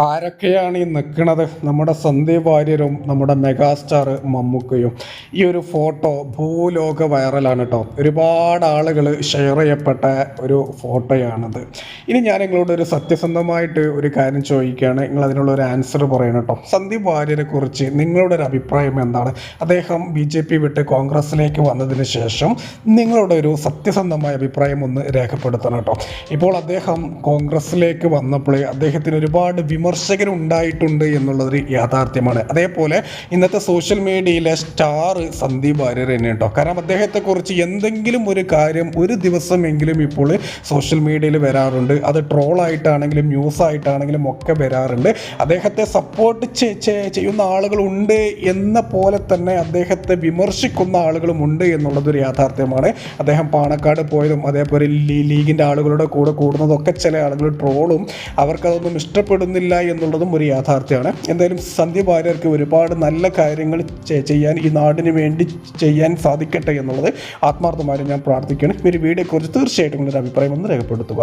ആരൊക്കെയാണ് ഈ നിൽക്കുന്നത് നമ്മുടെ സന്ദീപ് വാര്യരും നമ്മുടെ മെഗാസ്റ്റാർ മമ്മൂക്കയും. ഈ ഒരു ഫോട്ടോ ഭൂലോക വൈറലാണ് കേട്ടോ ഒരുപാട് ആളുകൾ ഷെയർ ചെയ്യപ്പെട്ട ഒരു ഫോട്ടോയാണിത്. ഇനി ഞാൻ നിങ്ങളോട് ഒരു സത്യസന്ധമായിട്ട് ഒരു കാര്യം ചോദിക്കുകയാണ്. നിങ്ങൾ അതിനുള്ള ഒരു ആൻസർ പറയണം കേട്ടോ സന്ദീപ് വാര്യരെ കുറിച്ച് നിങ്ങളുടെ ഒരു അഭിപ്രായം എന്താണ്? അദ്ദേഹം ബി ജെ പി വിട്ട് കോൺഗ്രസിലേക്ക് വന്നതിന് ശേഷം നിങ്ങളുടെ ഒരു സത്യസന്ധമായ അഭിപ്രായം ഒന്ന് രേഖപ്പെടുത്തണം കേട്ടോ ഇപ്പോൾ അദ്ദേഹം കോൺഗ്രസിലേക്ക് വന്നപ്പോൾ അദ്ദേഹത്തിന് ഒരുപാട് വിമർശകരുണ്ടായിട്ടുണ്ട് എന്നുള്ളതൊരു യാഥാർത്ഥ്യമാണ്. അതേപോലെ ഇന്നത്തെ സോഷ്യൽ മീഡിയയിലെ സ്റ്റാർ സന്ദീപ് വാര്യർ തന്നെ കേട്ടോ കാരണം അദ്ദേഹത്തെക്കുറിച്ച് എന്തെങ്കിലും ഒരു കാര്യം ഒരു ദിവസമെങ്കിലും ഇപ്പോൾ സോഷ്യൽ മീഡിയയിൽ വരാറുണ്ട്. അത് ട്രോളായിട്ടാണെങ്കിലും ന്യൂസ് ആയിട്ടാണെങ്കിലും ഒക്കെ വരാറുണ്ട്. അദ്ദേഹത്തെ സപ്പോർട്ട് ചെയ്യുന്ന ആളുകളുണ്ട് എന്ന പോലെ തന്നെ അദ്ദേഹത്തെ വിമർശിക്കുന്ന ആളുകളുമുണ്ട് എന്നുള്ളതൊരു യാഥാർത്ഥ്യമാണ്. അദ്ദേഹം പാണക്കാട് പോയതും അതേപോലെ ലീഗിന്റെ ആളുകളുടെ കൂടെ കൂടുന്നതൊക്കെ ചില ആളുകൾ ട്രോളും അവർക്കതൊന്നും ഇഷ്ടപ്പെടുന്നില്ല എന്നുള്ളതും ഒരു യാഥാർത്ഥ്യമാണ്. എന്തായാലും സന്ധ്യ വാര്യർക്ക് ഒരുപാട് നല്ല കാര്യങ്ങൾ ചെയ്യാൻ ഈ നാടിന് വേണ്ടി ചെയ്യാൻ സാധിക്കട്ടെ എന്നുള്ളത് ആത്മാർത്ഥമായി ഞാൻ പ്രാർത്ഥിക്കുകയാണ് ഈ വീഡിയോയെക്കുറിച്ച് തീർച്ചയായിട്ടും നിങ്ങളുടെ അഭിപ്രായം ഒന്ന് രേഖപ്പെടുത്തുക.